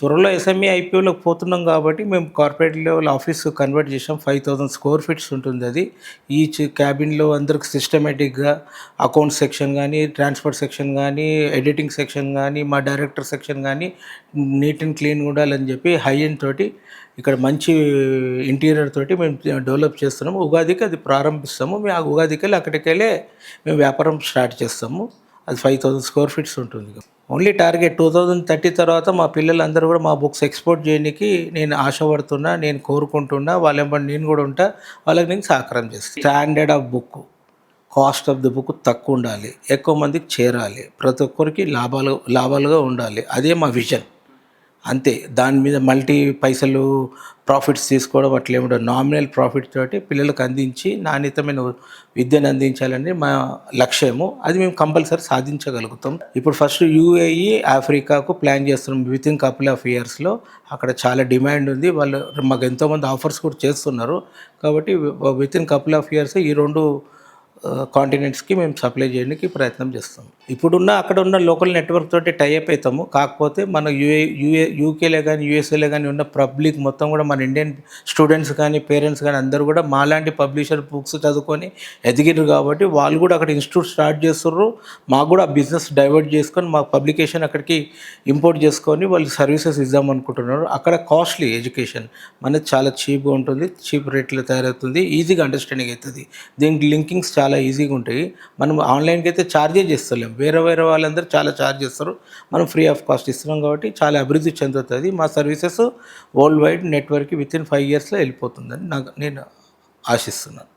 త్వరలో ఎస్ఎంఈ ఐపీఓలోకి పోతున్నాం కాబట్టి మేము కార్పొరేట్ లెవెల్ ఆఫీస్ కన్వర్ట్ చేసాం ఫైవ్ థౌసండ్ స్క్వేర్ ఫీట్స్ ఉంటుంది అది. ఈచ్ క్యాబిన్లో అందరికి సిస్టమేటిక్గా అకౌంట్ సెక్షన్ కానీ ట్రాన్స్పోర్ట్ సెక్షన్ కానీ ఎడిటింగ్ సెక్షన్ కానీ మా డైరెక్టర్ సెక్షన్ కానీ నీట్ అండ్ క్లీన్ ఉండాలని చెప్పి హై ఎండ్ తోటి ఇక్కడ మంచి ఇంటీరియర్ తోటి మేము డెవలప్ చేస్తున్నాము. ఉగాదికి అది ప్రారంభిస్తాము. మేము ఆ ఉగాదికి వెళ్ళి అక్కడికి వెళ్ళి మేము వ్యాపారం స్టార్ట్ చేస్తాము. అది ఫైవ్ థౌజండ్ స్క్వేర్ ఫీట్స్ ఉంటుంది. Only target two thousand thirty తర్వాత మా పిల్లలందరూ కూడా మా బుక్స్ ఎక్స్పోర్ట్ చేయడానికి నేను ఆశపడుతున్నా నేను కోరుకుంటున్నా వాళ్ళ నేను కూడా ఉంటా వాళ్ళకి నేను సహకారం చేస్తాను standard of book cost of the book తక్కువ ఉండాలి ఎక్కువ మందికి చేరాలి ప్రతి ఒక్కరికి లాభాలు లాభాలుగా ఉండాలి. అదే మా విజన్ అంతే. దాని మీద మల్టీ పైసలు ప్రాఫిట్స్ తీసుకోవడం అట్లా ఏమిటో నామినల్ ప్రాఫిట్ తోటి పిల్లలకు అందించి నాణ్యతమైన విద్యను అందించాలని మా లక్ష్యము. అది మేము కంపల్సరీ సాధించగలుగుతాం. ఇప్పుడు ఫస్ట్ యూఏఈ ఆఫ్రికాకు ప్లాన్ చేస్తున్నాం. విత్ ఇన్ కపుల్ ఆఫ్ ఇయర్స్లో అక్కడ చాలా డిమాండ్ ఉంది. వాళ్ళు మాకు ఎంతోమంది ఆఫర్స్ కూడా చేస్తున్నారు. కాబట్టి with in couple of years ఈ రెండు కాంటినెంట్స్కి మేము సప్లై చేయడానికి ప్రయత్నం చేస్తాం. ఇప్పుడున్న అక్కడ ఉన్న లోకల్ నెట్వర్క్ తోటి టైఅప్ అవుతాము కాకపోతే మన యూఏ యూఏ యూకేలో కానీ యూఎస్ఏలో కానీ ఉన్న పబ్లిక్ మొత్తం కూడా మన ఇండియన్ స్టూడెంట్స్ కానీ పేరెంట్స్ కానీ అందరూ కూడా మాలాంటి పబ్లిషర్ బుక్స్ చదువుకొని ఎదిగిరు కాబట్టి వాళ్ళు కూడా అక్కడ ఇన్స్టిట్యూట్ స్టార్ట్ చేస్తున్నారు మాకు కూడా బిజినెస్ డైవర్ట్ చేసుకొని మా పబ్లికేషన్ అక్కడికి ఇంపోర్ట్ చేసుకొని వాళ్ళు సర్వీసెస్ ఇద్దాం అనుకుంటున్నారు. అక్కడ కాస్ట్లీ ఎడ్యుకేషన్ మనది చాలా చీప్గా ఉంటుంది చీప్ రేట్లో తయారవుతుంది ఈజీగా అండర్స్టాండింగ్ అవుతుంది. దీనికి లింకింగ్స్ చాలా ఈజీగా ఉంటాయి. మనం ఆన్లైన్కి అయితే ఛార్జే చేస్తలేం. వేరే వేరే వాళ్ళందరూ చాలా ఛార్జ్ చేస్తారు. మనం ఫ్రీ ఆఫ్ కాస్ట్ ఇస్తున్నాం కాబట్టి చాలా అభివృద్ధి చెందుతుంది. మా services worldwide network within five ఇయర్స్లో వెళ్ళిపోతుందని నాకు నేను ఆశిస్తున్నాను.